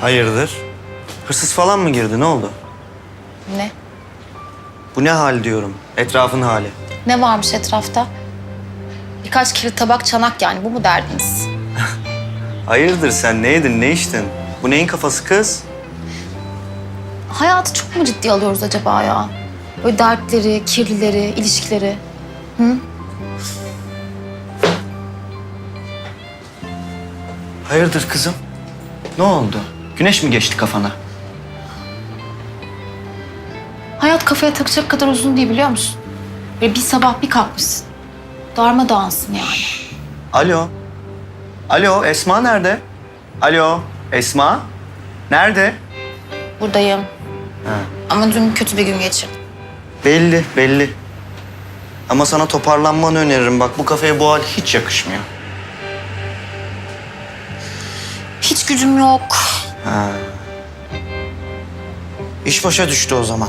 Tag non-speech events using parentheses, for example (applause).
Hayırdır? Hırsız falan mı girdi? Ne oldu? Ne? Bu ne hal diyorum. Etrafın hali. Ne varmış etrafta? Birkaç kirli tabak çanak yani. Bu mu derdiniz? (laughs) Hayırdır sen? Ne yedin? Ne içtin? Bu neyin kafası kız? Hayatı çok mu ciddi alıyoruz acaba ya? Böyle dertleri, kirlileri, ilişkileri. Hı? Hayırdır kızım? Ne oldu? Güneş mi geçti kafana? Hayat kafaya takacak kadar uzun değil biliyor musun? Böyle bir sabah bir kalkmışsın. Darmadağınsın yani. Alo. Alo Esma nerede? Alo Esma? Nerede? Buradayım. Ha. Ama dün kötü bir gün geçirdim. Belli belli. Ama sana toparlanmanı öneririm. Bak bu kafeye bu hal hiç yakışmıyor. Gücüm yok. Ha. İş başa düştü o zaman.